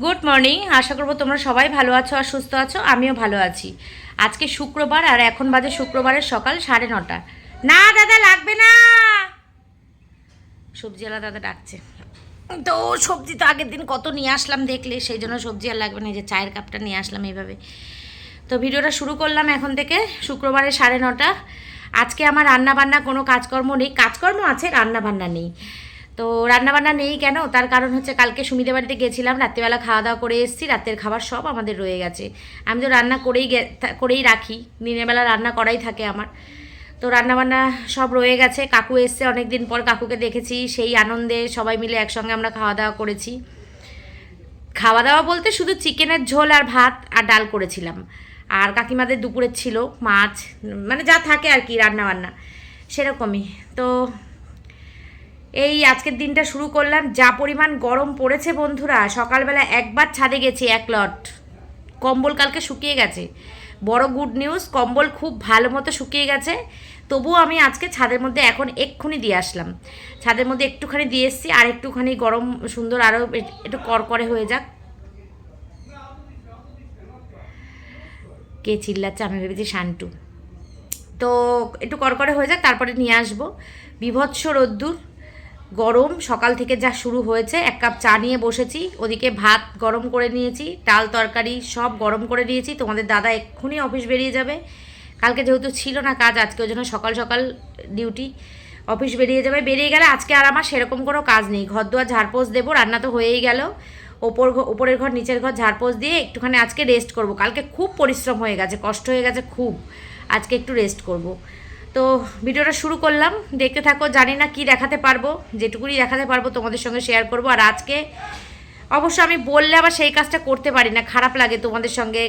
Good morning আশা করব তোমরা সবাই ভালো আছো আর সুস্থ আছো। আমিও ভালো আছি। আজকে শুক্রবার আর এখন বাজে শুক্রবারের সকাল সাড়ে নটা। না, দাদা, লাগবে না। সবজিওয়ালা দাদা ডাকছে। তো সবজি তো আগের দিন কত নিয়ে আসলাম দেখলে, সেই জন্য সবজি আর লাগবে না। যে চায়ের কাপটা নিয়ে আসলাম এইভাবে। তো ভিডিওটা শুরু করলাম এখন থেকে শুক্রবারে সাড়ে নটা। আজকে আমার রান্না বান্না কোনো কাজকর্ম নেই। কাজকর্ম আছে রান্না বান্না নেই। তো রান্নাবান্না নেই কেন? তার কারণ হচ্ছে কালকে সুমিদের বাড়িতে গেছিলাম, রাত্রিবেলা খাওয়া দাওয়া করে এসেছি, রাতের খাবার সব আমাদের রয়ে গেছে। আমি তো রান্না করেই করেই রাখি, দিনের বেলা রান্না করাই থাকে আমার। তো রান্নাবান্না সব রয়ে গেছে, কাকু এসছে অনেক দিন পর কাকুকে দেখেছি, সেই আনন্দে সবাই মিলে একসঙ্গে আমরা খাওয়া দাওয়া করেছি। খাওয়া দাওয়া বলতে শুধু চিকেনের ঝোল আর ভাত আর ডাল করেছিলাম। আর কাকিমাদের দুপুরে ছিল মাছ মানে যা থাকে আর কি রান্নাবান্না, সেরকমই। তো এই আজকের দিনটা শুরু করলাম। যা পরিমাণ গরম পড়েছে বন্ধুরা, সকালবেলা একবার ছাদে গেছি এক লট। কম্বল কালকে শুকিয়ে গেছে। বড় গুড নিউজ কম্বল খুব ভালো মতো শুকিয়ে গেছে। তবুও আমি আজকে ছাদের মধ্যে এখন এক্ষুনি দিয়ে আসলাম। ছাদের মধ্যে একটুখানি দিয়ে এসেছি, আর একটুখানি গরম সুন্দর আরও একটু করকরে হয়ে যাক। কে চিল্লাচ্ছে? আমি ভেবেছি শান্টু। তো একটু করকরে হয়ে যাক, তারপরে নিয়ে আসব। বিভৎস রোদ্দুর। গরম, সকাল থেকে যা শুরু হয়েছে, এক কাপ চা নিয়ে বসেছি, ওদিকে ভাত গরম করে নিয়েছি, ডাল তরকারি সব গরম করে নিয়েছি, তোমাদের দাদা এক্ষুনি অফিস বেরিয়ে যাবে। কালকে যেহেতু ছিল না কাজ, আজকে ওই জন্য সকাল সকাল ডিউটি অফিস বেরিয়ে যাবে। বেরিয়ে গেলে আজকে আর আমার সেরকম কোনো কাজ নেই। ঘর দুয়ার ঝাড়পোছ দেবো, রান্না তো হয়েই গেল। ওপর ওপরের ঘর, নিচের ঘর ঝাড়পোছ দিয়ে একটুখানি আজকে রেস্ট করব। কালকে খুব পরিশ্রম হয়ে গেছে, কষ্ট হয়ে গেছে খুব। আজকে একটু রেস্ট করব। তো ভিডিওটা শুরু করলাম। দেখতে থাকো, জানি না কি দেখাতে পারব, যেটুকুনি দেখাতে পারব তোমাদের সঙ্গে শেয়ার করব। আর আজকে অবশ্য আমি বললে আবার সেই কাজটা করতে পারি না, খারাপ লাগে তোমাদের সঙ্গে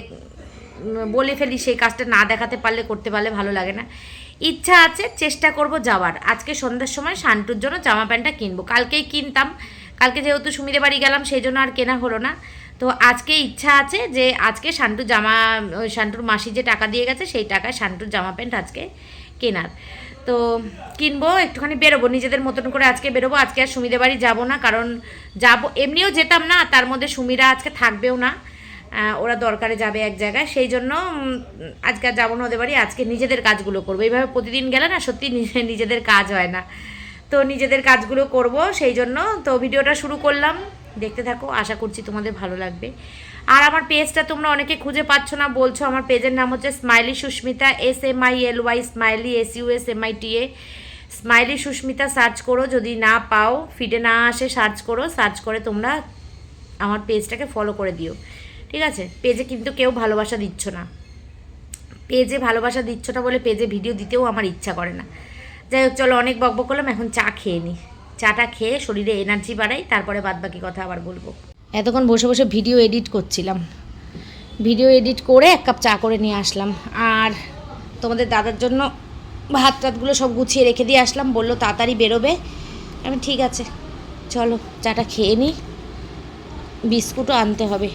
বলে ফেলি সেই কাজটা না দেখাতে পারলে করতে পারলে ভালো লাগে না। ইচ্ছা আছে, চেষ্টা করব যাওয়ার। আজকে সন্ধ্যার সময় শান্টুর জন্য জামা প্যান্টটা কিনবো। কালকেই কিনতাম। কালকে যেহেতু সুমিদের বাড়ি গেলাম, সেই জন্য আর কেনা হলো না। তো আজকে ইচ্ছা আছে যে, আজকে শান্টুর জামা, শান্টুর মাসি যে টাকা দিয়ে গেছে, সেই টাকায় শান্টুর জামা প্যান্ট আজকে কেনার। তো কিনবো, একটুখানি বেরোবো, নিজেদের মতন করে আজকে বেরোবো, আজকে আর সুমিদের বাড়ি যাব না, কারণ যাব, এমনিও যেতাম না, তার মধ্যে সুমিরা আজকে থাকবেও না ওরা দরকারে যাবে এক জায়গায়, সেই জন্য আজকে আর যাব না ওদের বাড়ি, আজকে নিজেদের কাজগুলো করব। এইভাবে প্রতিদিন গেলে না সত্যি নিজেদের কাজ হয় না। তো নিজেদের কাজগুলো করব, সেই জন্য, তো ভিডিওটা শুরু করলাম। দেখতে থাকো, আশা করছি তোমাদের ভালো লাগবে। আর আমার পেজটা তোমরা অনেকে খুঁজে পাচ্ছ না, বলছো আমার পেজের নাম হচ্ছে smiley Susmita S M I L Y smiley S U S M I T A smiley Susmita search করো, যদি না পাও ফিডে না আসে সার্চ করো সার্চ করে তোমরা আমার পেজটাকে ফলো করে দিও। ঠিক আছে? পেজে কিন্তু কেউ ভালোবাসা দিচ্ছ না। পেজে ভালোবাসা দিচ্ছ না বলে পেজে ভিডিও দিতেও আমার ইচ্ছা করে না। যাই হোক, চলো অনেক বকবক করলাম, এখন চা খেয়ে নিই চাটা খেয়ে শরীরে এনার্জি বাড়াই, তারপরে বাদবাকি কথা আবার বলব। এতক্ষণ বসে বসে ভিডিও এডিট করছিলাম। ভিডিও এডিট করে এক কাপ চা করে নিয়ে আসলাম। আর তোমাদের দাদার জন্য ভাত টাতগুলো সব গুছিয়ে রেখে দিয়ে আসলাম। বলল, তাড়াতাড়ি বেরোবে। আমি, ঠিক আছে, চলো, চাটা খেয়ে নিই বিস্কুটও আনতে হবে।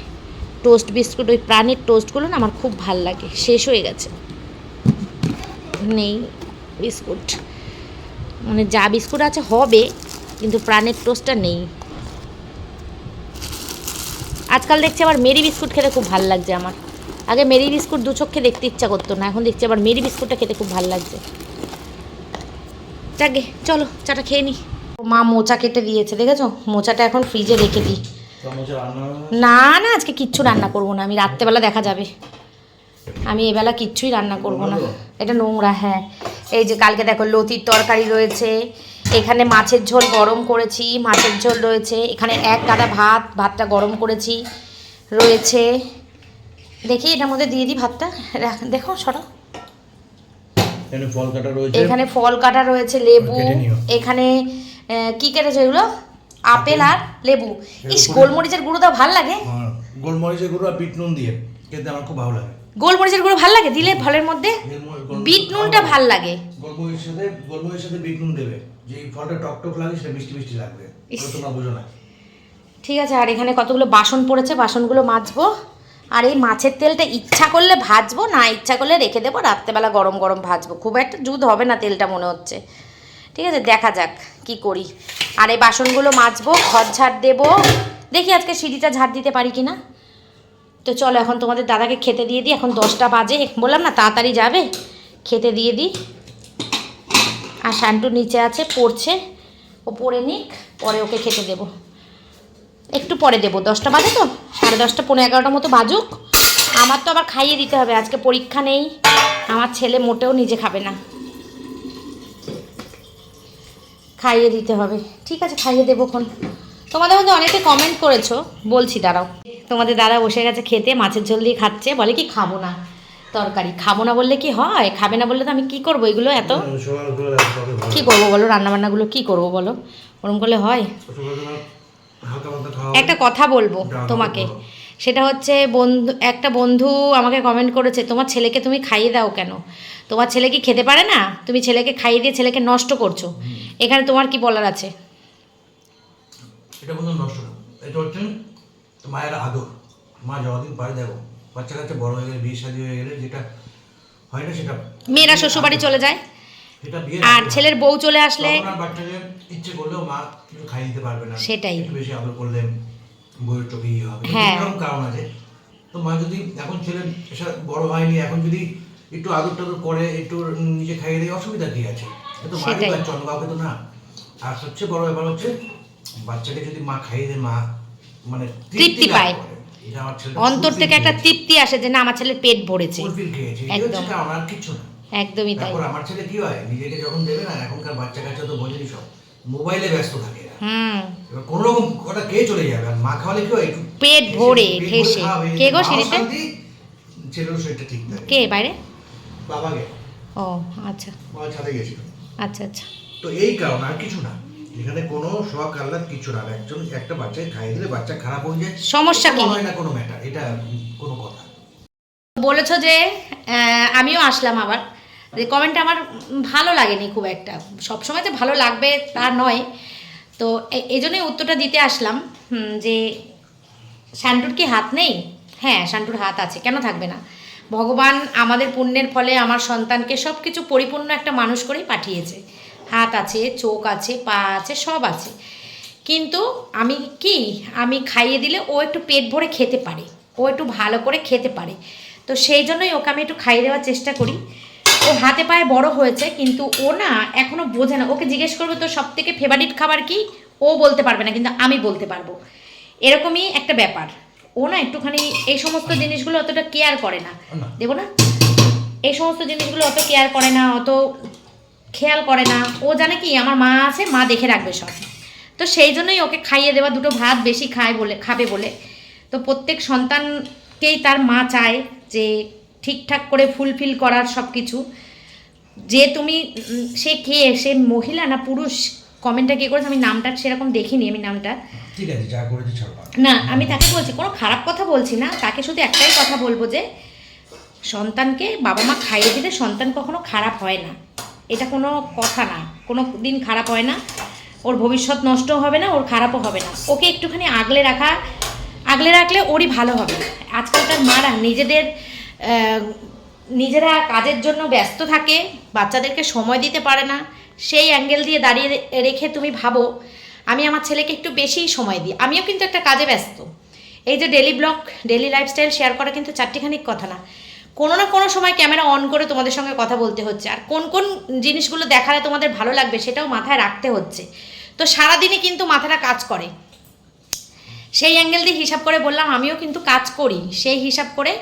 টোস্ট বিস্কুট, ওই প্রাণের টোস্টগুলো না আমার খুব ভালো লাগে। শেষ হয়ে গেছে। নেই বিস্কুট। মানে যা বিস্কুট আছে, হবে, কিন্তু প্রাণের টোস্টটা নেই। আজকাল দেখছি আবার মেরি বিস্কুট খেতে খুব ভালো লাগছে আমার। আগে মেরি বিস্কুট দু চোখে দেখতে ইচ্ছা করতো না এখন দেখছি আবার মেরি বিস্কুটটা খেতে খুব ভালো লাগছে। যাকে চলো চাটা খেয়ে নি। মা মোচা কেটে দিয়েছে দেখেছ? মোচাটা এখন ফ্রিজে রেখে দিই। না না আজকে কিচ্ছু রান্না করব না আমি রাত্রেবেলা দেখা যাবে। আমি এবেলা কিচ্ছুই রান্না করব না। এটা নোংরা হ্যাঁ। এই যে কালকে দেখো লতির তরকারি রয়েছে এখানে মাছের ঝোল গরম করেছি মাছের ঝোল রয়েছে। এখানে এক গাদা ভাত ভাতটা গরম করেছি রয়েছে। দেখি এটার মধ্যে দিয়ে দিই ভাতটা। দেখো সরো। এখানে ফল কাটা রয়েছে। লেবু। এখানে কি কেটেছে এগুলো? আপেল। আর লেবু। ইস গোলমরিচের গুঁড়োটা ভালো লাগে। হ্যাঁ, গোলমরিচের গুঁড়ো আর বিট নুন দিয়ে খেতে আমার খুব ভালো লাগে। গোলমরিচের গুঁড়ো ভালো লাগে দিলে ফলের মধ্যে? বিট নুনটা ভালো লাগে। গোলমরিচের সাথে গোলমরিচের সাথে বিট নুন দেবে। যে ফলটা টক টক লাগে সেটা মিষ্টি মিষ্টি লাগবে। তোমরা বোঝো না। ঠিক আছে আর এখানে কতগুলো বাসন পড়েছে বাসনগুলো মাজবো। আর এই মাছের তেলটা ইচ্ছা করলে ভাজবো না ইচ্ছা করলে রেখে দেবো রাত্রেবেলা গরম গরম ভাজবো। খুব একটা জুদ হবে না তেলটা মনে হচ্ছে। ঠিক আছে দেখা যাক কি করি। আর এই বাসনগুলো মাজবো ঘর ঝাড় দেবো। দেখি আজকে সিঁড়িটা ঝাড় দিতে পারি কি না তো চলো এখন তোমাদের দাদাকে খেতে দিয়ে দিই। এখন দশটা বাজে। বললাম না তাড়াতাড়ি যাবে। খেতে দিয়ে দিই। আর শান্টু নিচে আছে, পড়ছে। ও পড়ে নিক, পরে ওকে খেতে দেবো। একটু পরে দেবো, দশটা বাজে তো? সাড়ে দশটা পনেরো এগারোটার মতো বাজুক। আমার তো আবার খাইয়ে দিতে হবে, আজকে পরীক্ষা নেই। আমার ছেলে মোটেও নিজে খাবে না। খাইয়ে দিতে হবে। ঠিক আছে, খাইয়ে দেবো খন তোমাদের মধ্যে অনেকে কমেন্ট করেছ, বলছি দাঁড়াও। তোমাদের দাদা বসে গেছে খেতে, মাছের ঝোল দিয়ে খাচ্ছে, বলে কি খাব না। তরকারি। খাব না বললে কি হয়? খাবে না বললে তো আমি কি করব? এগুলো এত? কি করব বলো? রান্নাবান্নাগুলো কি করব বলো? ওরম করলে হয়? একটা কথা বলব তোমাকে। সেটা হচ্ছে বন্ধু একটা বন্ধু আমাকে কমেন্ট করেছে তোমার ছেলেকে তুমি খাইয়ে দাও কেন? তোমার ছেলে কি খেতে পারে না? তুমি ছেলেকে খাইয়ে দিয়ে ছেলেকে নষ্ট করছ। এখানে তোমার কি বলার আছে? এটা বন্ধু নষ্ট এটা হচ্ছে মায়ের আদর। মা যতদিন পারে দেখো বাচ্চা কাচ্চা বড় হয়ে গেলে বিয়ে শাদী হয়ে গেলে যেটা হয় না সেটা মেয়েরা শ্বশুরবাড়ি চলে যায় সেটা বিয়ে আর ছেলের বউ চলে আসলে তখন আর বাচ্চাকে ইচ্ছে করলেও মা কিছু খাইয়ে দিতে পারবে না সেটাই। একটু বেশি আদর করলে বইয়ের চোখে ইয়ে হবে হ্যাঁ। এরকম কারণ আছে তো মা যদি এখন ছেলে এসে বড় হয়নি এখন যদি একটু আদর টাদর করে একটু নিজে খাইয়ে দেয় অসুবিধা কি আছে এ তো মায়ের সেটাই। বাচ্চা অন্য কাউকে তো না আর সবচেয়ে বড় ব্যাপার হচ্ছে বাচ্চাকে যদি মা খাইয়ে দেয় মা মানে তৃপ্তি লাভ পায়। করে। অন্তর থেকে একটা তৃপ্তি আসে যে না আমার ছেলের পেট ভরেছে। একদম। একদমই তাই। আমার ছেলে কি হয়? নিজেকে যখন দেবে না এখনকার বাচ্চা কাচ্চা তো বোঝেনি সব। মোবাইলে ব্যস্ত থাকে হুম। কোনো রকম ওটা কে চলে যাবে? আর মা খাওয়ালে কি হয় পেট ভরে ঠেসে কে গো সিঁড়িতে? ছেলেরও শরীরটা ঠিক থাকে। কে বাইরে? বাবাকে ও আচ্ছা। বাবা ছাদে গেছিল। আচ্ছা আচ্ছা। তো এই কারণ আর কিছু না। এখানে কোনো শখ আহ্লাদ কিছু না। একজন একটা বাচ্চাকে খাইয়ে দিলে বাচ্চা খারাপ হয়ে যায়। সমস্যা কি? কোনো হয় না কোনো ম্যাটার এটা কোনো কথা। বলেছ যে আমিও আসলাম আবার। যে কমেন্টটা আমার ভালো লাগেনি খুব একটা। সবসময় যে ভালো লাগবে তা নয়। তো এই জন্যই উত্তরটা দিতে আসলাম যে শান্টুর কি হাত নেই? হ্যাঁ শান্টুর হাত আছে কেন থাকবে না? ভগবান আমাদের পুণ্যের ফলে আমার সন্তানকে সব কিছু পরিপূর্ণ একটা মানুষ করেই পাঠিয়েছে। হাত আছে চোখ আছে পা আছে সব আছে। কিন্তু আমি কি? আমি খাইয়ে দিলে ও একটু পেট ভরে খেতে পারে। ও একটু ভালো করে খেতে পারে। তো সেই জন্যই ওকে আমি একটু খাইয়ে দেওয়ার চেষ্টা করি। ও হাতে পায়ে বড় হয়েছে কিন্তু ও না এখনও বোঝে না। ওকে জিজ্ঞেস করব তো সব থেকে ফেভারিট খাবার কি? ও বলতে পারবে না কিন্তু আমি বলতে পারব। এরকমই একটা ব্যাপার। ও না একটুখানি এই সমস্ত জিনিসগুলো অতটা কেয়ার করে না। না। দেবো না এই সমস্ত জিনিসগুলো অত কেয়ার করে না অত খেয়াল করে না। ও জানে কি আমার মা আছে মা দেখে রাখবে সব। তো সেই জন্যই ওকে খাইয়ে দেওয়া দুটো ভাত বেশি খায় বলে খাবে বলে। তো প্রত্যেক সন্তানকেই তার মা চায় যে ঠিকঠাক করে ফুলফিল করার সব কিছু। যে তুমি সে কে? সে মহিলা না পুরুষ? কমেন্টটা কে করেছে? আমি নামটা সেরকম দেখিনি আমি নামটা। ঠিক আছে যা করেছি না আমি তাকে বলছি কোনো খারাপ কথা বলছি না। তাকে শুধু একটাই কথা বলব যে সন্তানকে বাবা মা খাইয়ে দিলে সন্তান কখনো খারাপ হয় না। এটা কোনো কথা না। কোনো দিন খারাপ হয় না। ওর ভবিষ্যৎ নষ্টও হবে না, ওর খারাপও হবে না। ওকে একটুখানি আগলে রাখা, আগলে রাখলে ওরই ভালো হবে। আজকালকার মারা নিজেদের নিজেরা কাজের জন্য ব্যস্ত থাকে, বাচ্চাদেরকে সময় দিতে পারে না। সেই অ্যাঙ্গেল দিয়ে দাঁড়িয়ে রেখে তুমি ভাবো, আমি আমার ছেলেকে একটু বেশিই সময় দিই। আমিও কিন্তু একটা কাজে ব্যস্ত। এই যে daily vlog, daily lifestyle share করা কিন্তু চারটিখানিক কথা না। কোনো না কোনো সময় ক্যামেরা অন করে তোমাদের সঙ্গে কথা বলতে হচ্ছে। আর কোন কোন জিনিসগুলো দেখালে তোমাদের ভালো লাগবে সেটাও মাথায় রাখতে হচ্ছে। তো সারাদিনই কিন্তু মাথাটা কাজ করে। সেই অ্যাঙ্গেল দিয়ে হিসাব করে বললাম, আমিও কিন্তু কাজ করি। সেই হিসাব করে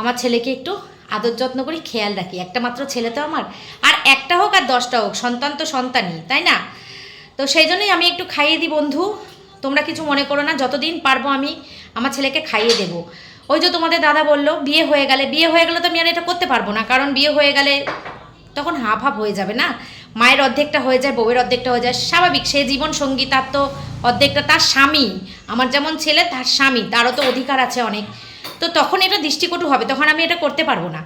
আমার ছেলেকে একটু আদর যত্ন করি খেয়াল রাখি। একটা মাত্র ছেলে তো আমার। আর একটা হোক আর দশটা হোক, সন্তান তো সন্তানই, তাই না? তো সেই জন্যই আমি একটু খাইয়ে দিই বন্ধু। তোমরা কিছু মনে করো না, যতদিন পারব আমি আমার ছেলেকে খাইয়ে দেব। ওই যে তোমাদের দাদা বলল, বিয়ে হয়ে গেলে, বিয়ে হয়ে গেলে তো আমি আর এটা করতে পারব না, কারণ বিয়ে হয়ে গেলে তখন হাফ হাফ হয়ে যাবে না। মায়ের অর্ধেকটা হয়ে যায়, বউয়ের অর্ধেকটা হয়ে যায়, স্বাভাবিক। সে জীবন সঙ্গী তার তো অর্ধেকটা তার স্বামী, আমার যেমন ছেলে, তার স্বামী, তারও তো অধিকার আছে অনেক। তো তখন এটা দৃষ্টিকটু হবে, তখন আমি এটা করতে পারব না।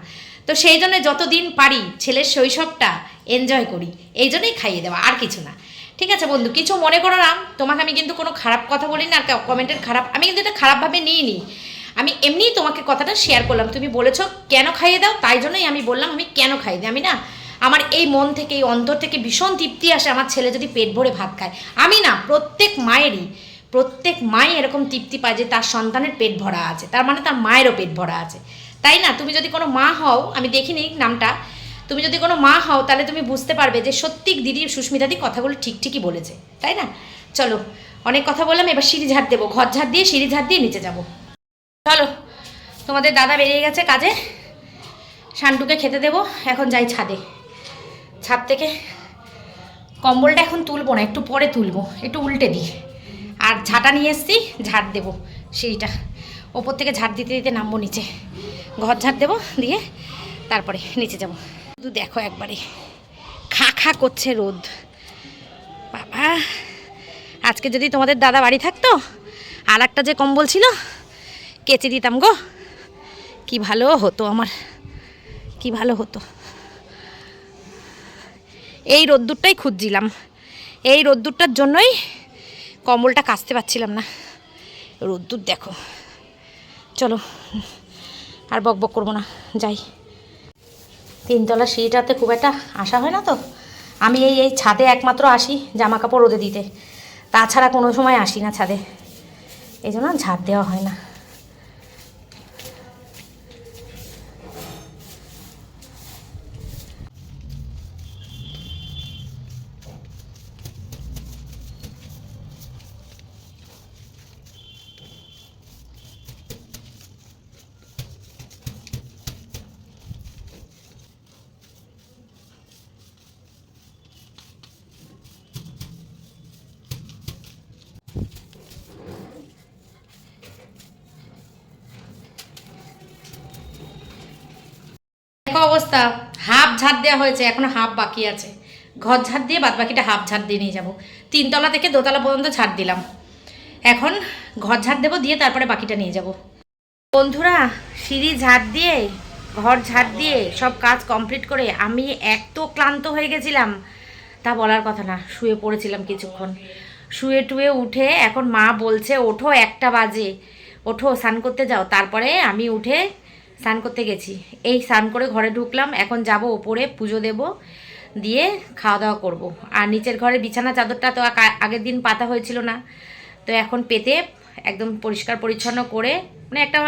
তো সেই জন্য যতদিন পারি ছেলের শৈশবটা এনজয় করি, এই জন্যই খাইয়ে দেওয়া, আর কিছু না। ঠিক আছে বন্ধু, কিছু মনে করো না তোমাকে আমি কিন্তু কোনো খারাপ কথা বলি না আর কমেন্টের খারাপ আমি কিন্তু এটা খারাপভাবে নিইনি। আমি এমনিই তোমাকে কথাটা শেয়ার করলাম। তুমি বলেছ, কেন খাইয়ে দাও? তাই জন্যই আমি বললাম, আমি কেন খাইয়ে দিই আমি না, আমার এই মন থেকে, এই অন্তর থেকে ভীষণ তৃপ্তি আসে, আমার ছেলে যদি পেট ভরে ভাত খায়। আমি না, প্রত্যেক মায়েরই, প্রত্যেক মাই এরকম তৃপ্তি পায় যে তার সন্তানের পেট ভরা আছে, তার মানে তার মায়েরও পেট ভরা আছে। তাই না? তুমি যদি কোনো মা হও, আমি দেখিনি নামটা, তুমি যদি কোনো মা হও, তাহলে তুমি বুঝতে পারবে যে সত্যি দিদি সুস্মিতাদি কথাগুলো ঠিক ঠিকই বলেছে। তাই না? চলো, অনেক কথা বললাম, এবার সিঁড়ি ঝাড় দেবো, ঘর ঝাড় দিয়ে সিঁড়ি ঝাড় দিয়ে নিচে যাব। চলো, তোমাদের দাদা বেরিয়ে গেছে কাজে। শান্টুকে খেতে দেবো, এখন যাই ছাদে। ছাদ থেকে কম্বলটা এখন তুলবো না, একটু পরে তুলবো, একটু উল্টে দিই। আর ঝাঁটা নিয়ে এসছি ঝাড় দেবো সেইটা ওপর থেকে ঝাড় দিতে দিতে নামবো নিচে। ঘর ঝাড় দেবো দিয়ে তারপরে নিচে যাব। শুধু দেখো একবারে। খা খা করছে রোদ। বাবা, আজকে যদি তোমাদের দাদা বাড়ি থাকতো আর একটা যে কম্বল ছিল কেচে দিতাম গো। কি ভালো হতো আমার। কি ভালো হতো। এই রোদ্দুরটাই খুঁজছিলাম। এই রোদ্দুরটার জন্যই কম্বলটা কাচতে পারছিলাম না। রোদ্দুর দেখো। চলো, আর বক বক করব না। যাই। তিনতলা সিঁড়িটাতে খুব একটা আসা হয় না তো। আমি এই এই ছাদে একমাত্র আসি জামা কাপড় রোদে দিতে। তাছাড়া কোনো সময় আসি না ছাদে। এই জন্য ঝাড় দেওয়া হয় না দেখো অবস্থা হাফ ঝাড় দেওয়া হয়েছে, এখনও হাফ বাকি আছে। ঘর ঝাড় দিয়ে বাদ বাকিটা হাফ ঝাড় দিয়ে নিয়ে যাব। তিনতলা থেকে দোতলা পর্যন্ত ঝাড় দিলাম। এখন ঘর ঝাড় দেবো দিয়ে তারপরে বাকিটা নিয়ে যাব। বন্ধুরা, সিঁড়ি ঝাড় দিয়ে, ঘর ঝাড় দিয়ে সব কাজ কমপ্লিট করে আমি এত ক্লান্ত হয়ে গেছিলাম, তা বলার কথা না, শুয়ে পড়েছিলাম কিছুক্ষণ। শুয়ে টুয়ে উঠে এখন মা বলছে, ওঠো একটা বাজে, ওঠো, স্নান করতে যাও। তারপরে আমি উঠে স্নান করতে গেছি। এই স্নান করে ঘরে ঢুকলাম, এখন যাব ওপরে, পুজো দেব, দিয়ে খাওয়া দাওয়া করব। আর নিচের ঘরে বিছানা চাদরটা তো আগের দিন পাতা হয়েছিল না। তো এখন পেতে একদম পরিষ্কার পরিচ্ছন্ন করে মানে একটা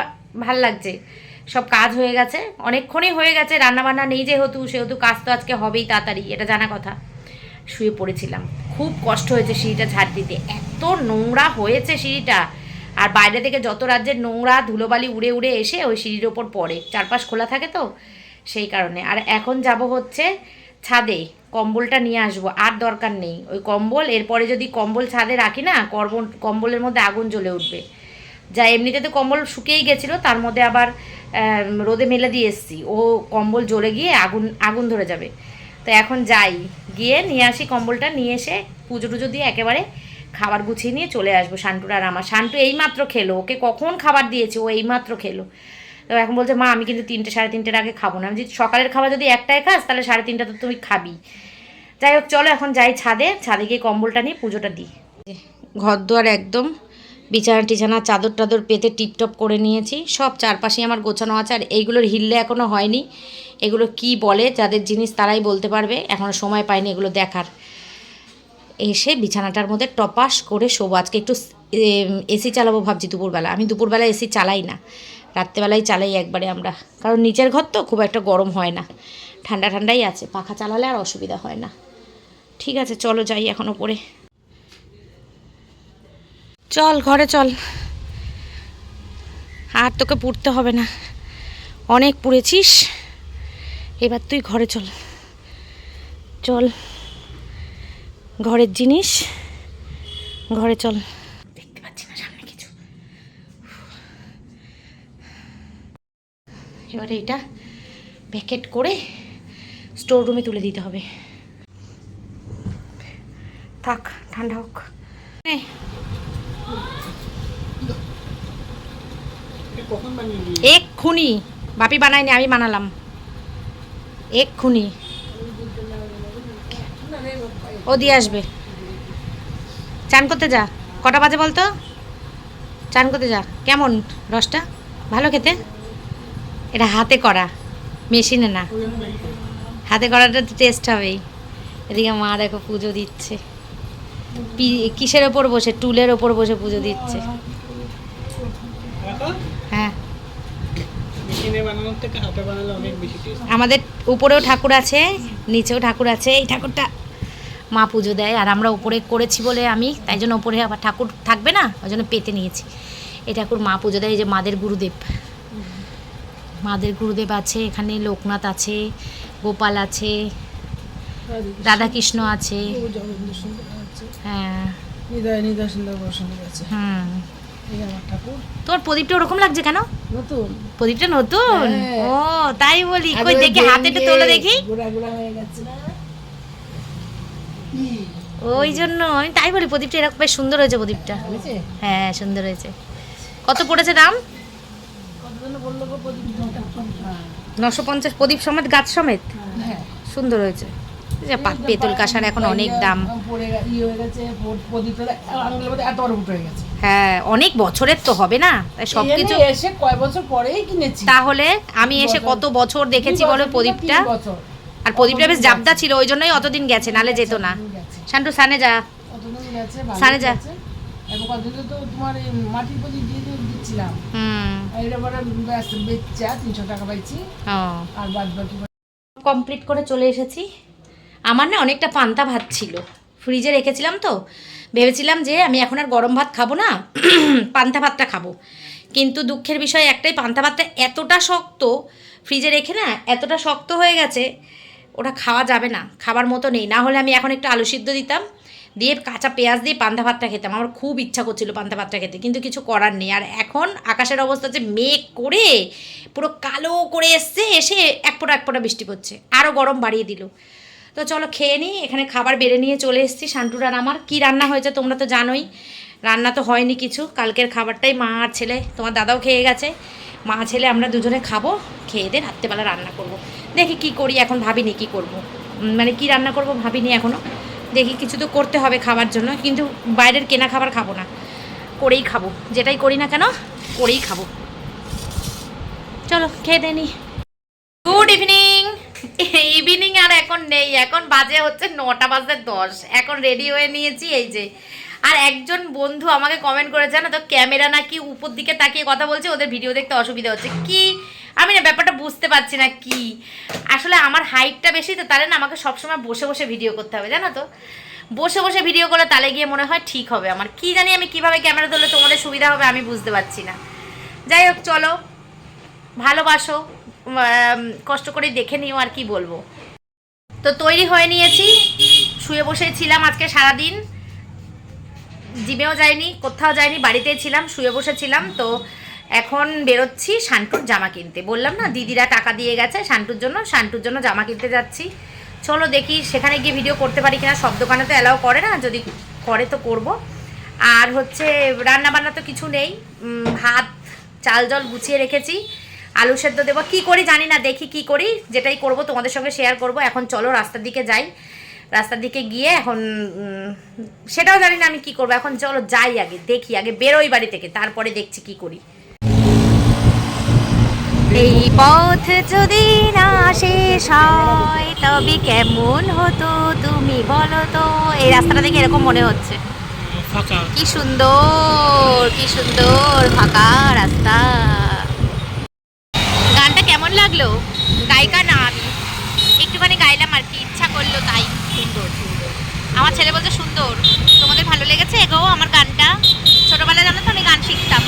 ভালো লাগছে। সব কাজ হয়ে গেছে। অনেকক্ষণই হয়ে গেছে, রান্নাবান্না নেই যেহেতু, সেহেতু কাজ তো আজকে হবেই তাড়াতাড়ি, এটা জানা কথা। শুয়ে পড়েছিলাম। খুব কষ্ট হয়েছে সিঁড়িটা ঝাড় দিতে। এত নোংরা হয়েছে সিঁড়িটা। আর বাইরে থেকে যত রাজ্যের নোংরা ধুলোবালি উড়ে উড়ে এসে ওই সিঁড়ির ওপর পড়ে, চারপাশ খোলা থাকে তো? সেই কারণে। আর এখন যাব হচ্ছে ছাদে, কম্বলটা নিয়ে আসব, আর দরকার নেই। ওই কম্বল, এরপরে যদি কম্বল ছাদে রাখি না কর্বল কম্বলের মধ্যে আগুন জ্বলে উঠবে। যা এমনিতে তো কম্বল শুকিয়েই গেছিল, তার মধ্যে আবার রোদে মেলে দিয়ে এসছি। ও কম্বল জ্বলে গিয়ে আগুন আগুন ধরে যাবে। তো এখন যাই, গিয়ে নিয়ে আসি কম্বলটা, নিয়ে এসে পুজো টুজো দিয়ে একেবারে খাবার গুছিয়ে নিয়ে চলে আসব শান্টুর আর আমার। শান্টু এইমাত্র খেলো, ওকে কখন খাবার দিয়েছে, ও এইমাত্র খেলো। তো এখন বলছে, মা, আমি কিন্তু তিনটে, সাড়ে তিনটের আগে খাব না। আমি যদি সকালের খাবার যদি একটাই খাস, তাহলে সাড়ে তিনটা তো তুমি খাবি। যাই হোক, চলো এখন যাই ছাদে। ছাদে গিয়ে কম্বলটা নিয়ে পুজোটা দিই। ঘর দুয়ার একদম বিছানা টিছানা, চাদর টাদর পেতে টিপটপ করে নিয়েছি। সব চারপাশে আমার গোছানো আছে, আর এইগুলোর হিললে এখনও হয়নি। এগুলো কি বলে, যাদের জিনিস তারাই বলতে পারবে। এখনও সময় পায়নি এগুলো দেখার। এসে বিছানাটার মধ্যে টপাস করে শোবো। আজকে একটু এসি চালাবো ভাবছি দুপুরবেলা। আমি দুপুরবেলা এসি চালাই না। রাত্রেবেলায় চালাই একবারে আমরা। কারণ নিচের ঘর তো খুব একটা গরম হয় না। ঠান্ডা ঠান্ডাই আছে। পাখা চালালে আর অসুবিধা হয় না। ঠিক আছে, চলো যাই এখন ওপরে। চল, ঘরে চল। আর তোকে পুড়তে হবে না। অনেক পুড়েছিস। এবার তুই ঘরে চল। চল। ঘরের জিনিস। ঘরে চল। দেখতে পাচ্ছি না সামনে কিছু। এবারে এটা প্যাকেট করে স্টোর রুমে তুলে দিতে হবে। থাক ঠান্ডা হোক। নে, এক্ষুনি। বাপি বানায়নি আমি বানালাম। এক্ষুনি। ও দিয়ে আসবে। চান করতে যা। কটা বাজে বলতো? চান করতে যা। কেমন রসটা? ভালো খেতে? এটা হাতে করা। মেশিনে না। হাতে করাটা তো টেস্ট হবেই। এদিকে মা দেখো পুজো দিচ্ছে। কিসের ওপর বসে? টুলের ওপর বসে পুজো দিচ্ছে। হ্যাঁ। আমাদের উপরেও ঠাকুর আছে নিচেও ঠাকুর আছে। এই ঠাকুরটা মা পুজো দেয় আর আমরা উপরে করেছি বলে আমি তাই জন্য উপরে আবার ঠাকুর থাকবে না ওই জন্য পেতে নিয়েছি। এই ঠাকুর মা পুজো দেয় এই যে মাদের গুরুদেব। মাদের গুরুদেব আছে এখানে লোকনাথ আছে গোপাল আছে রাধাকৃষ্ণ আছে। হ্যাঁ। হুম। তোর প্রদীপটা ওরকম লাগছে কেন? নতুন। প্রদীপটা নতুন? হ্যাঁ। ও তাই বলি। কই দেখি হাতেটা তোলে দেখি। গোড়া গোড়া হয়ে গেছে। ওই জন্য আমি তাই বলি প্রদীপটা এরকম বেশ সুন্দর হয়েছে প্রদীপটা। হ্যাঁ সুন্দর হয়েছে। কত পড়েছে দাম? নশো পঞ্চাশ প্রদীপ সমেত গাছ সমেত? হ্যাঁ। সুন্দর হয়েছে। পেতল কাঁসার এখন অনেক দাম। পড়ে গে- ই হয়ে অনেক বছরের তো হবে না? তাই সব কিছু এসে কয় বছর পরেই কিনেছি। তাহলে আমি এসে কত বছর দেখেছি বলো প্রদীপটা। আর প্রদীপটা বেশ জাবদা ছিল ওই জন্যই অতদিন গেছে নালে যেত না। শান্টু সানে যা। সানে যা। গেছে। এবার কতদিন তো তোমার মাটির প্রদীপ দিয়ে দিয়ে দিচ্ছিলাম। হুম। আর এটা পরে ব্যাস বেচা তিনশো টাকা পাইছি। আর বাদ বাকি কমপ্লিট করে চলে এসেছি। আমার না অনেকটা পান্তা ভাত ছিল। ফ্রিজে রেখেছিলাম তো। ভেবেছিলাম যে আমি এখন আর গরম ভাত খাব না পান্তা ভাতটা খাব। কিন্তু দুঃখের বিষয় একটাই পান্তা ভাতটা এতটা শক্ত ফ্রিজে রেখে না এতটা শক্ত হয়ে গেছে ওটা খাওয়া যাবে না, খাবার মতো নেই। না হলে আমি এখন একটু আলু সিদ্ধ দিতাম, দিয়ে কাঁচা পেঁয়াজ দিয়ে পান্তা ভাতটা খেতাম। আমার খুব ইচ্ছা করছিল পান্তা ভাতটা খেতে, কিন্তু কিছু করার নেই। আর এখন আকাশের অবস্থা যে মেঘ করে, পুরো কালো করে এসছে, এসে এক ফোঁটা এক ফোঁটা বৃষ্টি পড়ছে। আরও গরম বাড়িয়ে দিল। তো চলো খেয়ে নিই এখানে খাবার বেড়ে নিয়ে চলে এসেছি শান্টুর আমার। কী রান্না হয়েছে তোমরা তো জানোই, রান্না তো হয়নি কিছু। কালকের খাবারটাই মা আর ছেলে, তোমার দাদাও খেয়ে গেছে। মা ছেলে আমরা দুজনে খাব, খেয়ে দিয়ে রাত্রেবেলা রান্না করব। দেখি কি করি, এখন ভাবিনি কি করব। মানে কি রান্না করব ভাবিনি এখনও দেখি কিছু তো করতে হবে খাবার জন্য, কিন্তু বাইরের কেনা খাবার খাব না। করেই খাব, যেটাই করি না কেন, করেই খাব। চলো, খেয়ে দেনি গুড ইভিনিং ইভিনিং আর এখন নেই, এখন বাজে হচ্ছে নটা বাজে দশ। এখন রেডি হয়ে নিয়েছি, এই যে আর একজন বন্ধু আমাকে কমেন্ট করেছে না তো, ক্যামেরা নাকি উপর দিকে তাকিয়ে কথা বলছে, ওদের ভিডিও দেখতে অসুবিধা হচ্ছে। কি? আমি না ব্যাপারটা বুঝতে পারছি না কি। আসলে আমার হাইটটা বেশি, তো তাহলে না আমাকে সবসময় বসে বসে ভিডিও করতে হবে, জানো তো। বসে বসে ভিডিও করলে তালে গিয়ে মনে হয় ঠিক হবে আমার। কি জানি আমি কীভাবে ক্যামেরা ধরলে তোমাদের সুবিধা হবে, আমি বুঝতে পারছি না। যাই হোক, চলো। ভালোবাসো কষ্ট করে দেখে নিও আর কি বলব। তো তৈরি হয়ে নিয়েছি, শুয়ে বসেই ছিলাম আজকে সারাদিন। জিমেও যাইনি, কোথাও যাইনি, বাড়িতেই ছিলাম, শুয়ে বসেছিলাম তো এখন বেরোচ্ছি শান্টুর জামা কিনতে। বললাম না, দিদিরা টাকা দিয়ে গেছে শান্টুর জন্য শান্টুর জন্য জামা কিনতে যাচ্ছি। চলো দেখি সেখানে গিয়ে ভিডিও করতে পারি কিনা, সব দোকানে তো অ্যালাউ করে না, যদি করে তো করব। আর হচ্ছে রান্না বান্না তো কিছু নেই ভাত, চাল জল গুছিয়ে রেখেছি, আলু সেদ্ধ দেবো। কী করি জানি না, দেখি কি করি, যেটাই করব তোমাদের সঙ্গে শেয়ার করব। এখন চলো রাস্তার দিকে যাই। রাস্তার দিকে গিয়ে এখন সেটাও জানি না আমি কি করব। এখন চলো যাই আগে দেখি আগে বেরোই বাড়ি থেকে তারপরে দেখছি কি করি। এই পথ যদি না শেষ হয় তবে কেমন হতো তুমি বলো তো? এই রাস্তাটা দেখে এরকম মনে হচ্ছে। ফাঁকা। কি সুন্দর কি সুন্দর ফাঁকা রাস্তা গানটা কেমন লাগল গায়িকা না আমি একটুখানি গাইলাম আর কি ইচ্ছা করল তাই সুন্দর আমার ছেলে বলতে সুন্দর তোমাদের ভালো লেগেছে গো আমার গানটা ছোটবেলায় জানো তো আমি গান শিখতাম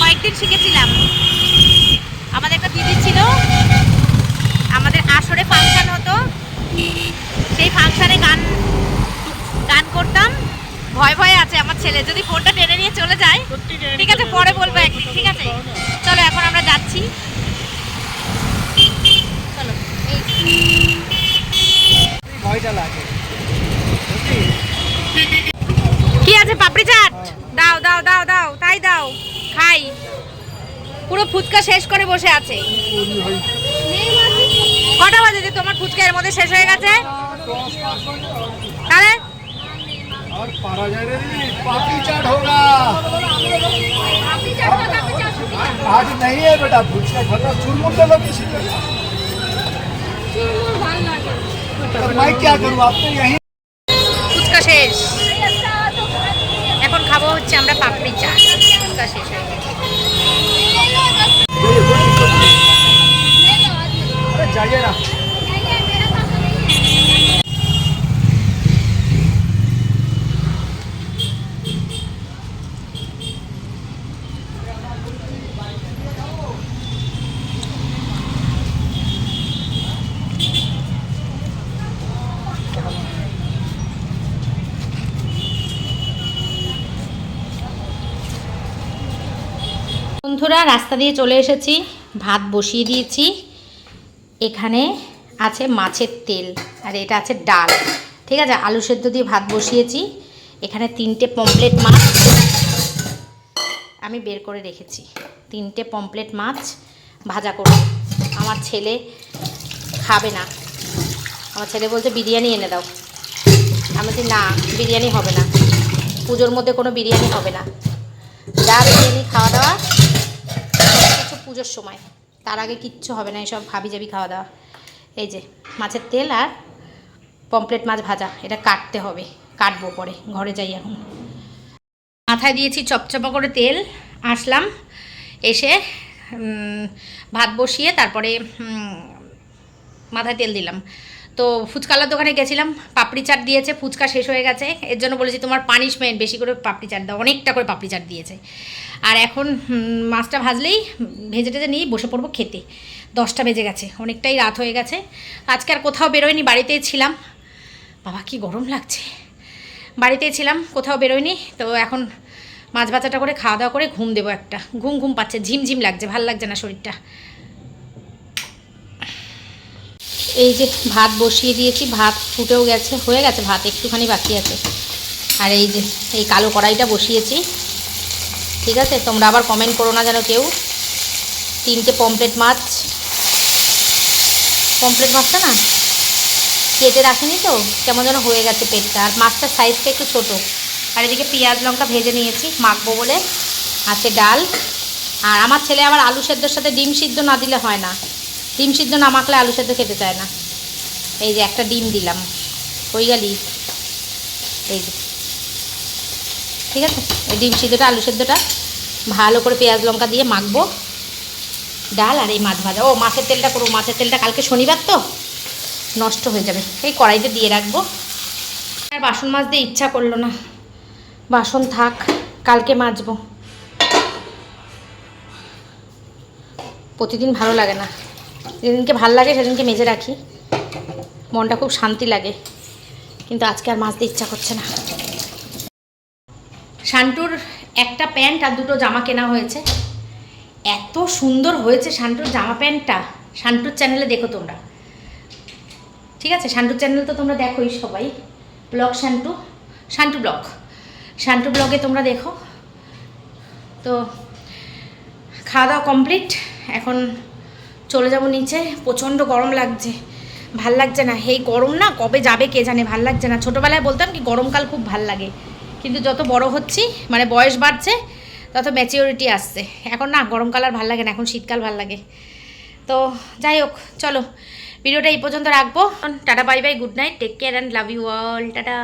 কয়েকদিন শিখেছিলাম আমাদের একটা দিদি ছিল আমাদের আসরে ফাংশন হতো সেই ফাংশনে গান গান করতাম ভয় ভয় আছে আমার ছেলে যদি ফোনটা টেনে নিয়ে চলে যায় ঠিক আছে পরে বলব একদিন ঠিক আছে চলো এখন আমরা যাচ্ছি চলো এই ভয়টা লাগে কি আছে পাপড়ি চাট দাও দাও দাও দাও তাই দাও খাই পুরো ফুচকা শেষ করে বসে আছে কটা বাজে যে তোমার ফুচকা এর মধ্যে শেষ হয়ে গেছে তাহলে और पारा जाए रे पापड़ी चाट होगा आज नहीं है बेटा फुचका खाता चूरमुर दे लो किसी को तो मैं क्या करूँ आप तो यहीं দিয়ে চলে এসেছি। ভাত বসিয়ে দিয়েছি। এখানে আছে মাছের তেল আর এটা আছে ডাল। ঠিক আছে? আলু সেদ্ধ দিয়ে ভাত বসিয়েছি। এখানে তিনটে পমপ্লেট মাছ আমি বের করে রেখেছি। তিনটে পমপ্লেট মাছ ভাজা করব। আমার ছেলে খাবে না। আমার ছেলে বলছে, বিরিয়ানি এনে দাও। আমি বলছি, না, বিরিয়ানি হবে না। পুজোর মধ্যে কোনো বিরিয়ানি হবে না। যা বিরিয়ানি, খাওয়া দাওয়া পুজোর সময়। তার আগে কিচ্ছু হবে না এসব ভাবি যাবি খাওয়া দাওয়া। এই যে, মাছের তেল আর পমপ্লেট মাছ ভাজা, এটা কাটতে হবে, কাটবো পরে, ঘরে যাই এখন। মাথায় দিয়েছি চপচপা করে তেল, আসলাম, এসে ভাত বসিয়ে তারপরে মাথায় তেল দিলাম। তো ফুচকালার দোকানে গেছিলাম, পাপড়ি চাট দিয়েছে, ফুচকা শেষ হয়ে গেছে। এর জন্য বলেছি, তোমার পানিশমেন্ট বেশি করে পাপড়ি চাট দাও। অনেকটা করে পাপড়ি চাট দিয়েছে। আর এখন মাছটা ভাজলেই ভেজে টেজে নিয়েই বসে পড়ব খেতে। দশটা বেজে গেছে, অনেকটাই রাত হয়ে গেছে। আজকে আর কোথাও বেরোয়নি, বাড়িতেই ছিলাম। বাবা, কি গরম লাগছে। বাড়িতেই ছিলাম, কোথাও বেরোয়নি, তো এখন মাছ ভাজাটা করে খাওয়া দাওয়া করে ঘুম দেবো একটা। ঘুম ঘুম পাচ্ছে, ঝিমঝিম লাগছে, ভালো লাগছে না শরীরটা। এই যে ভাত বসিয়ে দিয়েছি, ভাত ফুটেও গেছে, হয়ে গেছে, ভাত একটুখানি বাকি আছে। আর এই যে, এই কালো কড়াইটা বসিয়েছি। ঠিক আছে? তোমরা আবার কমেন্ট করো না যেন কেউ। তিনটে পমপ্লেট মাছ। পমপ্লেট মাছটা না? কেটে রাখিনি তো, কেমন যেন হয়ে গেছে পেটটা। আর মাছটার সাইজটা একটু ছোট। আর এদিকে পেঁয়াজ লঙ্কা ভেজে নিয়েছি, মাখবো বলে। আছে ডাল। আর আমার ছেলে আবার আলু সেদ্ধর সাথে ডিম সিদ্ধ না দিলে হয় না। ডিম সিদ্ধ না মাখলে আলু সেদ্ধ খেতে চায় না। এই যে একটা ডিম দিলাম। হয়ে গেলি এই যে। ঠিক আছে? এই ডিম সিদ্ধটা, আলু সেদ্ধটা ভালো করে পেঁয়াজ লঙ্কা দিয়ে মাখবো। ডাল আর এই মাছ ভাজা। ও, মাছের তেলটা করব। মাছের তেলটা কালকে শনিবার তো? নষ্ট হয়ে যাবে। এই কড়াইতে দিয়ে রাখব। আর বাসন মাজতে ইচ্ছা করল না। বাসন থাক, কালকে মাজবো। প্রতিদিন ভালো লাগে না। যেদিনকে ভালো লাগে সেদিনকে মেজে রাখি। মনটা খুব শান্তি লাগে। কিন্তু আজকে আর মাজতে ইচ্ছা করছে না। শান্টুর একটা প্যান্ট আর দুটো জামা কেনা হয়েছে। এত সুন্দর হয়েছে শান্টুর জামা প্যান্টটা। শান্টুর চ্যানেলে দেখো তোমরা। ঠিক আছে? শান্টুর চ্যানেল তো তোমরা দেখোই সবাই। ব্লগ শান্টু। শান্টু ব্লগ। শান্টু ব্লগে তোমরা দেখো। তো খাওয়া দাওয়া কমপ্লিট। এখন চলে যাব নিচে, প্রচণ্ড গরম লাগছে। ভালো লাগছে না। এই গরম না কবে যাবে কে জানে, ভালো লাগছে না। ছোটোবেলায় বলতাম কি, গরমকাল খুব ভালো লাগে। কিন্তু যত বড় হচ্ছি মানে বয়স বাড়ছে, তত ম্যাচিওরিটি আসছে। এখন না, গরমকাল আর ভালো লাগে না, এখন শীতকাল ভালো লাগে। তো যাই হোক, চলো। ভিডিওটা এই পর্যন্ত রাখব। Tata, bye bye, good night take care and love you all tata.